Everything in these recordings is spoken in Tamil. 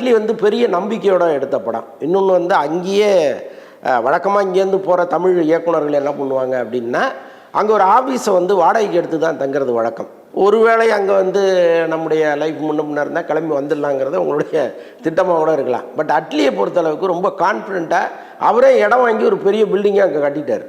அட்லி வந்து பெரிய நம்பிக்கையோட எடுத்த படம். இன்னொன்று வந்து அங்கேயே வழக்கமாக இங்கேருந்து போகிற தமிழ் இயக்குனர்கள் என்ன பண்ணுவாங்க அப்படின்னா அங்கே ஒரு ஆஃபீஸை வந்து வாடகைக்கு எடுத்து தான் தங்குறது வழக்கம். ஒருவேளை அங்கே வந்து நம்முடைய லைஃப் முன்ன முன்னே இருந்தால் கிளம்பி வந்துடலாங்கிறது உங்களுடைய திட்டமாக கூட இருக்கலாம். பட் அட்லியை பொறுத்தளவுக்கு ரொம்ப கான்ஃபிடென்ட்டாக அவரே இடம் வாங்கி ஒரு பெரிய பில்டிங்கை அங்கே கட்டிட்டார்.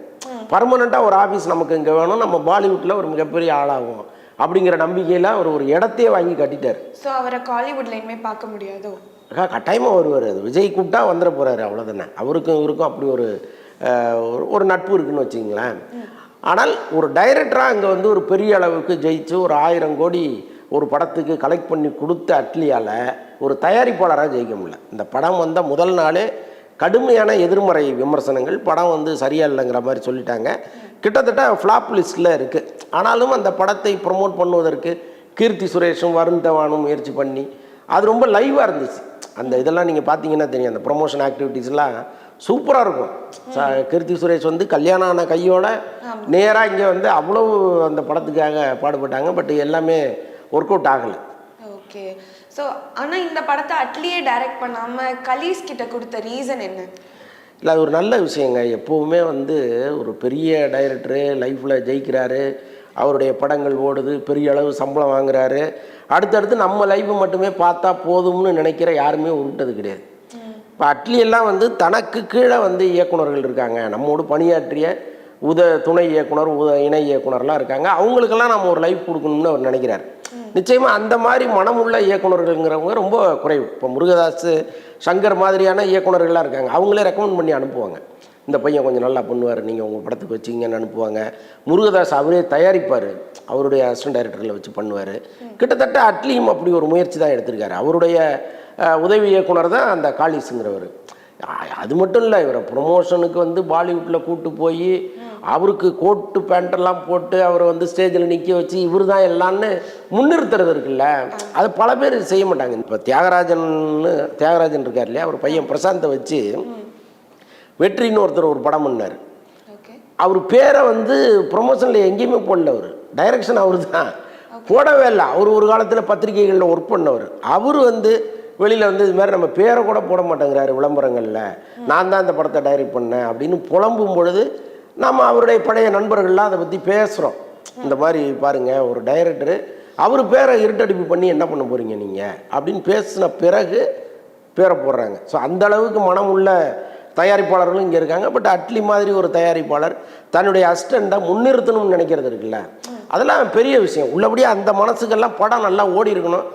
பர்மனெண்ட்டாக ஒரு ஆஃபீஸ் நமக்கு இங்கே வேணும். நம்ம பாலிவுட்டில் ஒரு மிகப்பெரிய ஆளாகும் அப்படிங்கிற நம்பிக்கையில் அவர் ஒரு இடத்தையே வாங்கி கட்டிட்டார். ஸோ அவரை காலிவுட்ல இனிமேல் பார்க்க முடியாதோ? கட்டாயமாக வருவார் அது. விஜய் கூப்பிட்டா வந்துட போகிறாரு அவ்வளோதானே அவருக்கும் இவருக்கும் அப்படி ஒரு ஒரு- ஒரு நட்பு இருக்குன்னு வச்சுங்களேன் ஆனால் ஒரு டைரக்டராக அங்கே வந்து ஒரு பெரிய அளவுக்கு ஜெயிச்சு ஒரு ஆயிரம் கோடி ஒரு படத்துக்கு கலெக்ட் பண்ணி கொடுத்த அட்லியால் ஒரு தயாரிப்பாளராக ஜெயிக்க முடியல. இந்த படம் வந்த முதல் நாளே கடுமையான எதிர்மறை விமர்சனங்கள். படம் வந்து சரியா இல்லைங்கிற மாதிரி சொல்லிட்டாங்க. கிட்டத்தட்ட ஃப்ளாப் லிஸ்ட்டில் இருக்குது ஆனாலும் அந்த படத்தை ப்ரொமோட் பண்ணுவதற்கு கீர்த்தி சுரேஷும் வருண் தவானும் முயற்சி பண்ணி அது ரொம்ப லைவாக இருந்துச்சு. அந்த இதெல்லாம் நீங்கள் பார்த்தீங்கன்னா தெரியும். அந்த ப்ரொமோஷன் ஆக்டிவிட்டீஸ்லாம் சூப்பராக இருக்கும். கீர்த்தி சுரேஷ் வந்து கல்யாணம் ஆன கையோட நேராக இங்கே வந்து அவ்வளவு அந்த படத்துக்காக பாடுபட்டாங்க. பட் எல்லாமே ஒர்க் அவுட் ஆகலை. ஓகே. ஸோ ஆனா இந்த படத்தை அட்லியே டைரக்ட் பண்ணாம கலீஸ் கிட்ட கொடுத்த ரீசன் என்ன? இல்லை அது ஒரு நல்ல விஷயங்க. எப்போவுமே வந்து ஒரு பெரிய டைரக்டரு லைஃப்பில் ஜெயிக்கிறாரு. அவருடைய படங்கள் ஓடுது பெரிய அளவு சம்பளம் வாங்குறாரு. அடுத்தடுத்து நம்ம லைஃப்பை மட்டுமே பார்த்தா போதும்னு நினைக்கிற யாருமே உருட்டது கிடையாது. இப்போ அட்லியெல்லாம் வந்து தனக்கு கீழே வந்து இயக்குனர்கள் இருக்காங்க. நம்மோடு பணியாற்றிய உத துணை இயக்குனர் உத இணை இயக்குனர்லாம் இருக்காங்க. அவங்களுக்கெல்லாம் நம்ம ஒரு லைஃப் கொடுக்கணும்னு அவர் நினைக்கிறார். நிச்சயமாக அந்த மாதிரி மனமுள்ள இயக்குநர்கள்ங்கிறவங்க ரொம்ப குறைவு. இப்போ முருகதாஸ் சங்கர் மாதிரியான இயக்குநர்கள்லாம் இருக்காங்க. அவங்களே ரெக்கமெண்ட் பண்ணி அனுப்புவாங்க. இந்த பையன் கொஞ்சம் நல்லா பண்ணுவார் நீங்கள் உங்கள் படத்துக்கு வச்சிங்கன்னு அனுப்புவாங்க. முருகதாஸ் அவரே தயாரிப்பார் அவருடைய அசிஸ்டன்ட் டைரக்டரில் வச்சு பண்ணுவார். கிட்டத்தட்ட அட்லியும் அப்படி ஒரு முயற்சி தான் எடுத்திருக்காரு. அவருடைய உதவி இயக்குனர் தான் அந்த காளிஸுங்கிறவர் அது மட்டும் இல்லை இவரை ப்ரொமோஷனுக்கு வந்து பாலிவுட்டில் கூட்டு போய் அவருக்கு கோட்டு பேண்டெல்லாம் போட்டு அவரை வந்து ஸ்டேஜில் நிற்க வச்சு இவர் தான் எல்லான்னு முன்னிறுத்துறது இருக்குல்ல அது பல பேர் செய்ய மாட்டாங்க. இப்போ தியாகராஜன்னு தியாகராஜன் இருக்கார் இல்லையா? அவர் பையன் பிரசாந்தை வச்சு வெற்றின்னு ஒருத்தர் ஒரு படம் பண்ணார். அவர் பேரை வந்து ப்ரொமோஷனில் எங்கேயுமே போடல அவர். டைரக்ஷன் அவர் தான் போடவே இல்லை. அவர் ஒரு காலத்தில் பத்திரிகைகளில் ஒர்க் பண்ணவர். அவர் வந்து வெளியில் வந்து இது மாதிரி நம்ம பேரை கூட போட மாட்டேங்கிறாரு விளம்பரங்களில். நான் தான் இந்த படத்தை டைரக்ட் பண்ணேன் அப்படின்னு புலம்பும் பொழுது நம்ம அவருடைய பழைய நண்பர்கள்லாம் அதை பற்றி பேசுகிறோம் இந்த மாதிரி பாருங்கள் ஒரு டைரக்டரு அவர் பேரை இருட்டடிப்பு பண்ணி என்ன பண்ண போகிறீங்க நீங்கள் அப்படின்னு பேசின பிறகு பேரை போடுறாங்க. ஸோ அந்த அளவுக்கு மனம் உள்ள தயாரிப்பாளர்களும் இங்கே இருக்காங்க. பட் அட்லி மாதிரி ஒரு தயாரிப்பாளர் தன்னுடைய அசிஸ்டண்ட்டை முன்னிறுத்தணும்னு நினைக்கிறது இருக்குல்ல. அதெல்லாம் பெரிய விஷயம். உள்ளபடியே அந்த மனசுக்கெல்லாம் படம் நல்லா ஓடி இருக்கணும்